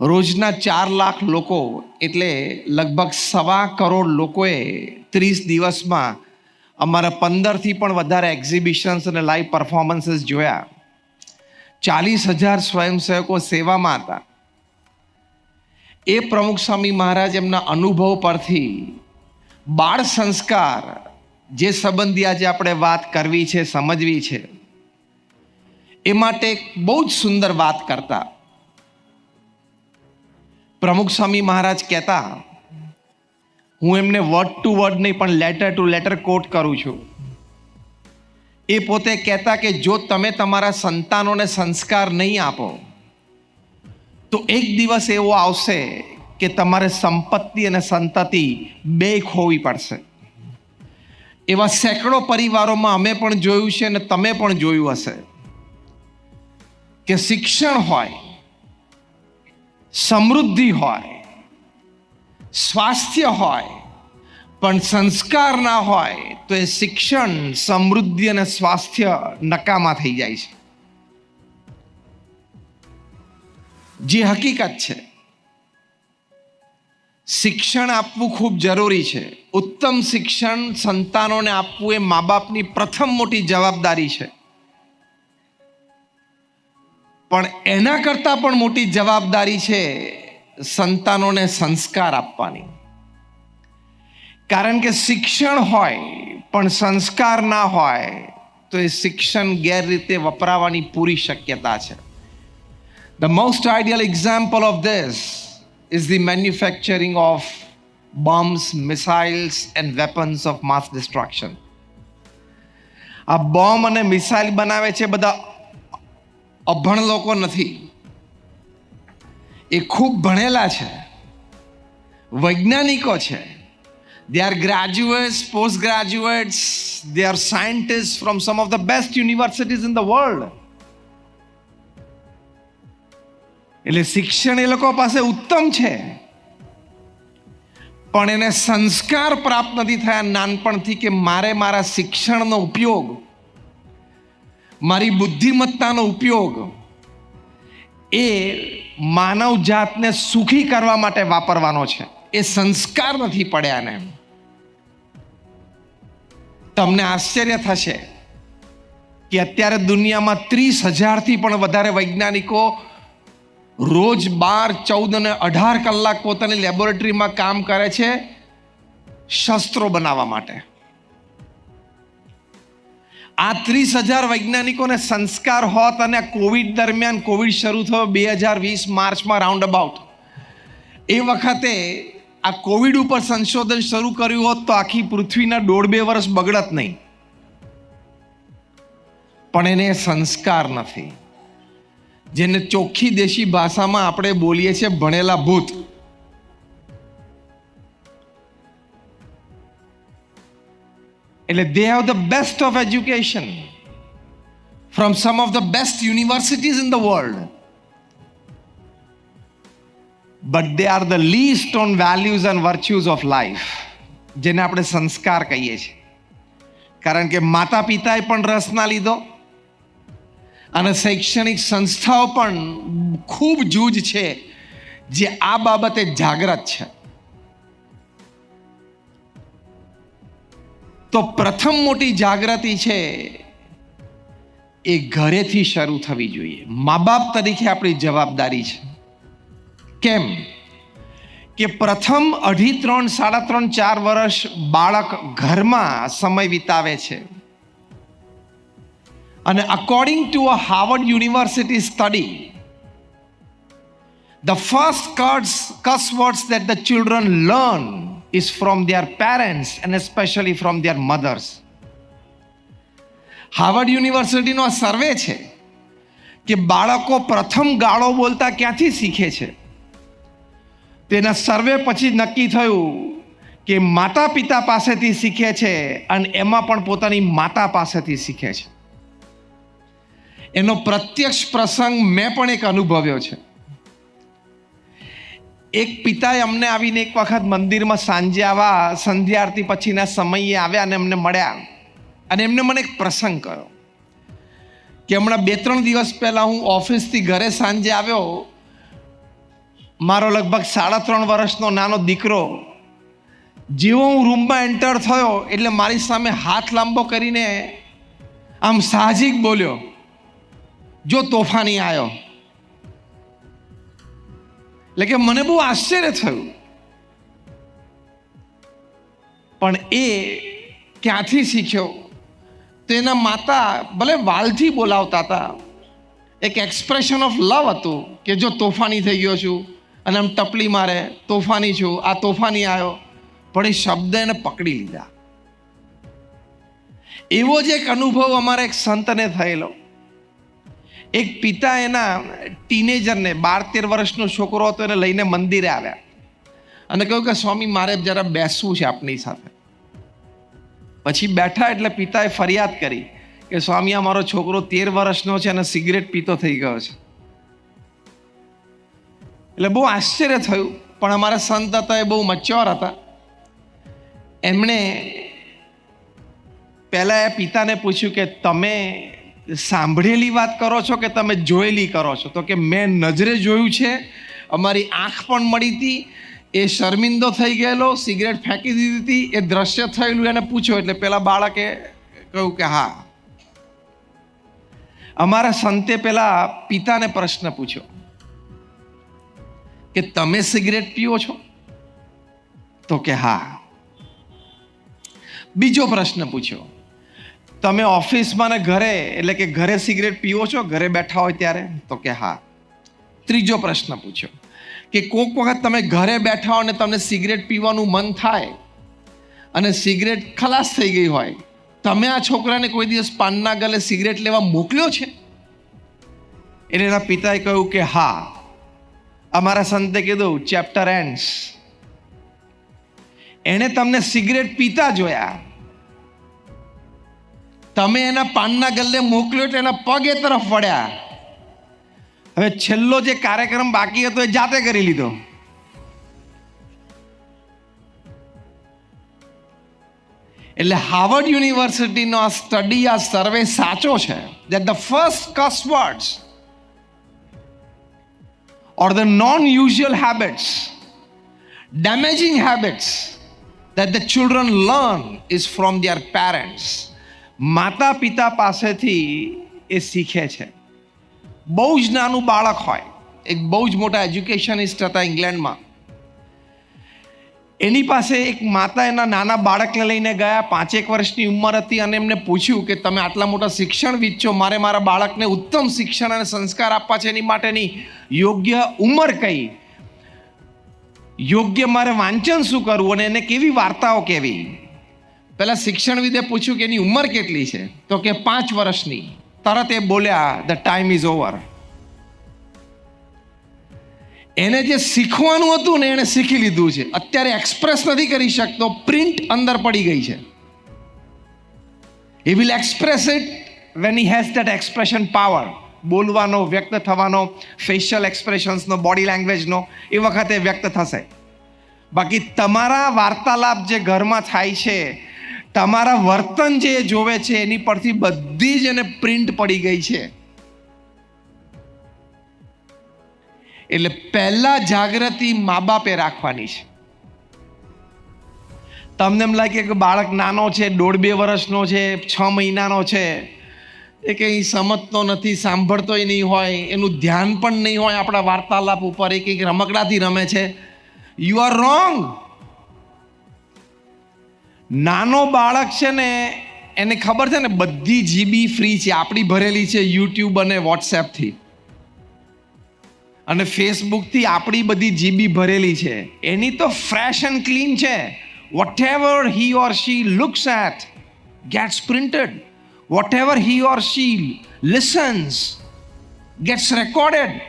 રોજના ચાર લાખ લોકો, એટલે લગભગ સવા કરોડ લોકોએ ત્રીસ દિવસમાં અમારા પંદરથી પણ વધારે એક્ઝિબિશન્સ અને લાઈવ પરફોર્મન્સીસ જોયા. ચાલીસ હજાર સ્વયંસેવકો સેવામાં હતા. એ પ્રમુખ સ્વામી મહારાજ એમના અનુભવ પરથી બાળ સંસ્કાર જે સંબંધી આજે આપણે વાત કરવી છે, સમજવી છે, એ માટે બહુ જ સુંદર વાત કરતા. પ્રમુખ સ્વામી મહારાજ કહેતા, હું એમને વર્ડ ટુ વર્ડ નહીં, પણ લેટર ટુ લેટર કોટ કરું છું. એ પોતે કહેતા કે, જો તમે તમારા સંતાનોને સંસ્કાર નહીં આપો, તો એક દિવસ એવો આવશે કે તમારે સંપત્તિ અને સંતતિ બે ખોવી પડશે. એવા સેંકડો પરિવારોમાં અમે પણ જોયું છે અને તમે પણ જોયું હશે કે શિક્ષણ હોય સમૃદ્ધિ હોય, સ્વાસ્થ્ય હોય, પણ સંસ્કાર ના હોય, તો એ શિક્ષણ, સમૃદ્ધિ અને સ્વાસ્થ્ય નકામા થઈ જાય છે. જે હકીકત છે, શિક્ષણ આપવું ખૂબ જરૂરી છે. ઉત્તમ શિક્ષણ સંતાનોને આપવું એ મા બાપની પ્રથમ મોટી જવાબદારી છે. પણ એના કરતાં પણ મોટી જવાબદારી છે સંતાનોને સંસ્કાર આપવાની. કારણ કે શિક્ષણ હોય, પણ સંસ્કાર ના હોય, તો એ શિક્ષણ ગેરરીતે વપરાવાની પૂરી શક્યતા છે. The most ideal example of this is the manufacturing of bombs missiles and weapons of mass destruction આ બોમ્બ અને મિસાઇલ બનાવે છે બધા અભણ લોકો નથી. એ ખૂબ ભણેલા છે. વૈજ્ઞાનિકો છે. They are graduates post graduates they are scientist from some of the best universities in the world એટલે શિક્ષણ એ લોકો પાસે ઉત્તમ છે. પણ એને સંસ્કાર પ્રાપ્ત નથી થયા નાનપણથી કે મારે મારા શિક્ષણનો ઉપયોગ મારી બુદ્ધિમત્તાનો ઉપયોગ એ માનવ જાતને સુખી કરવા માટે વાપરવાનો છે. એ સંસ્કાર નથી પડ્યા ને તમને આશ્ચર્ય થશે કે અત્યારે દુનિયામાં ત્રીસ હજારથી પણ વધારે વૈજ્ઞાનિકો રોજ બાર, ચૌદ અને અઢાર કલાક પોતાની લેબોરેટરીમાં કામ કરે છે શસ્ત્રો બનાવવા માટે. આ ત્રીસ હજાર વૈજ્ઞાનિકોને સંસ્કાર હોત અને કોવિડ દરમિયાન કોવિડ શરૂ થયો બે હજાર વીસ માર્ચમાં રાઉન્ડ અબાઉટ એ વખતે આ કોવિડ ઉપર સંશોધન શરૂ કર્યું હોત તો આખી પૃથ્વીના દોઢ બે વર્ષ બગડત નહીં. પણ એને સંસ્કાર નથી. જેને ચોખ્ખી દેશી ભાષામાં આપણે બોલીએ છીએ ભણેલા ભૂત. એટલે they have the best of education from some of the best universities in the world but they are the least on values and virtues of life જેને આપણે સંસ્કાર કહીએ છીએ. કારણ કે માતા પિતાએ પણ રસ ના લીધો અને શૈક્ષણિક સંસ્થાઓ પણ ખૂબ જૂજ છે, જે આ બાબતે જાગ્રત છે. તો પ્રથમ મોટી જાગૃતિ છે એ ઘરેથી શરૂ થવી જોઈએ. મા બાપ તરીકે આપણી જવાબદારી છે. કેમ? કે પ્રથમ અઢી, ત્રણ, સાડા ત્રણ, ચાર વર્ષ બાળક ઘરમાં સમય વિતાવે છે. અને according to a Harvard university study the first curds cuss words that the children learn is from their parents and especially from their mothers. Harvard યુનિવર્સિટીનો આ સર્વે છે કે બાળકો પ્રથમ ગાળો બોલતા ક્યાંથી શીખે છે? તેના સર્વે પછી નક્કી થયું કે માતા પિતા પાસેથી શીખે છે અને એમાં પણ પોતાની માતા પાસેથી શીખે છે. એનો પ્રત્યક્ષ પ્રસંગ મેં પણ એક અનુભવ્યો છે. એક પિતાએ અમને આવીને એક વખત મંદિરમાં સાંજે આવા સંધ્યા આરતી પછીના સમયે આવ્યા અને અમને મળ્યા. અને એમને મને એક પ્રસંગ કર્યો કે હમણાં બે ત્રણ દિવસ પહેલાં હું ઓફિસથી ઘરે સાંજે આવ્યો. મારો લગભગ સાડા ત્રણ વર્ષનો નાનો દીકરો. જેવો હું રૂમમાં એન્ટર થયો એટલે મારી સામે હાથ લાંબો કરીને આમ સાહજિક બોલ્યો, જો તોફાની આવ્યો એટલે કે મને બહુ આશ્ચર્ય થયું. પણ એ ક્યાંથી શીખ્યો? તેના માતા ભલે વાલથી બોલાવતા હતા, એક એક્સપ્રેશન ઓફ લવ હતું કે જો તોફાની થઈ ગયો છું અને આમ ટપલી મારે, તોફાની છું, આ તોફાની આવ્યો પણ એ શબ્દ એને પકડી લીધા. એવો જ એક અનુભવ અમારા એક સંતને થયેલો. એક પિતા એના ટીનેજરને બાર તેર વર્ષનો છોકરો હતો એને લઈને મંદિરે આવ્યા. અને કહ્યું કે, સ્વામી, મારે જરા બેસવું છે આપની સાથે. પછી બેઠા એટલે પિતાએ ફરિયાદ કરી કે, સ્વામી, આ મારો છોકરો તેર વર્ષનો છે અને સિગરેટ પીતો થઈ ગયો છે. એટલે બહુ આશ્ચર્ય થયું, પણ અમારા સંત હતા એ બહુ મચ્યોર હતા. એમણે પહેલાં એ પિતાને પૂછ્યું કે, તમે સાંભળેલી વાત કરો છો કે તમે જોયેલી કરો છો? તો કે મેં નજરે જોયું છે, અમારી આંખ પણ મળી હતી, એ શર્મિંદો થઈ ગયેલો, સિગરેટ ફેંકી દીધી હતી, એ દ્રશ્ય થયેલું, એને પૂછ્યો, એટલે પેલા બાળકે કહ્યું કે હા. અમારા સંતે પેલા પિતાને પ્રશ્ન પૂછ્યો કે તમે સિગરેટ પીઓ છો? તો કે હા. બીજો પ્રશ્ન પૂછ્યો તમે ઓફિસમાં ને ઘરે, એટલે કે ઘરે સિગરેટ પીવો છો, ઘરે બેઠા હોય ત્યારે? તો કે હા. ત્રીજો પ્રશ્ન પૂછ્યો કે કોઈક વખત તમે ઘરે બેઠા હો અને તમને સિગરેટ પીવાનું મન થાય અને સિગરેટ ખલાસ થઈ ગઈ હોય, તમે આ છોકરાને કોઈ દિવસ પાનના ગલે સિગરેટ લેવા મોકલ્યો છે? એટલે એના પિતાએ કહ્યું કે હા. અમારા સંતે કીધું ચેપ્ટર એન્ડ્સ એણે તમને સિગરેટ પીતા જોયા. તમે એના પાનના ગલ્લે મોકલ્યો એટલે એના પગ એ તરફ વળ્યા હવે છેલ્લો જે કાર્યક્રમ બાકી હતો એ જાતે કરી લીધો એટલે હાર્વર્ડ યુનિવર્સિટીનો આ સ્ટડી આ સર્વે સાચો છે that the first cuss words or the non-usual habits damaging habits that the children learn is from parents માતા પિતા પાસેથી એ શીખે છે. બહુ જ નાનું બાળક હોય, એક બહુ જ મોટા એજ્યુકેશનિસ્ટ હતા ઇંગ્લેન્ડમાં. એની પાસે એક માતા એના નાના બાળકને લઈને ગયા, પાંચેક વર્ષની ઉંમર હતી અને એમને પૂછ્યું કે તમે આટલા મોટા શિક્ષણવિદ છો મારે મારા બાળકને ઉત્તમ શિક્ષણ અને સંસ્કાર આપવા છે, એની માટેની યોગ્ય ઉંમર કઈ? યોગ્ય મારે વાંચન શું કરવું અને એને કેવી વાર્તાઓ કેવી? પહેલાં શિક્ષણવિદે પૂછ્યું કે એની ઉંમર કેટલી છે? તો કે પાંચ વર્ષની. તરત એ બોલ્યા ધ ટાઈમ ઇઝ ઓવર એને જે શીખવાનું હતું ને એણે શીખી લીધું છે. અત્યારે એક્સપ્રેસ નથી કરી શકતો પ્રિન્ટ અંદર પડી ગઈ છે. He will express it when he has that expression power બોલવાનો, વ્યક્ત થવાનો ફેશિયલ એક્સપ્રેશન્સનો બોડી લેંગ્વેજનો એ વખતે વ્યક્ત થશે. બાકી તમારા વાર્તાલાપ જે ઘરમાં થાય છે તમારા વર્તન જે જોવે છે, એની પરથી બધી જ એને પ્રિન્ટ પડી ગઈ છે. એટલે પહેલા જાગૃતિ મા બાપે રાખવાની છે. તમને એમ લાગે કે બાળક નાનો છે, દોઢ બે વર્ષનો છે, છ મહિનાનો છે, એ કંઈ સમજતો નથી, સાંભળતોય નહીં હોય, એનું ધ્યાન પણ નહીં હોય આપણા વાર્તાલાપ ઉપર, એ કંઈક રમકડાથી રમે છે. યુ આર રોંગ નાનો બાળક છે ને, એને ખબર છે ને, બધી જીબી ફ્રી છે, આપણી ભરેલી છે યુટ્યુબ અને વોટ્સએપથી અને ફેસબુકથી આપણી બધી જીબી ભરેલી છે. એની તો ફ્રેશ એન્ડ ક્લીન છે. Whatever he or she looks at gets printed whatever he or she listens gets recorded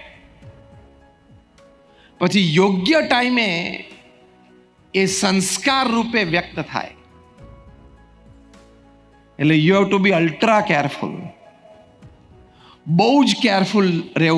પછી યોગ્ય ટાઈમે એ સંસ્કાર રૂપે વ્યક્ત થાય. એટલે you have to be ultra careful બહુ જ કેરફુલ રહેવું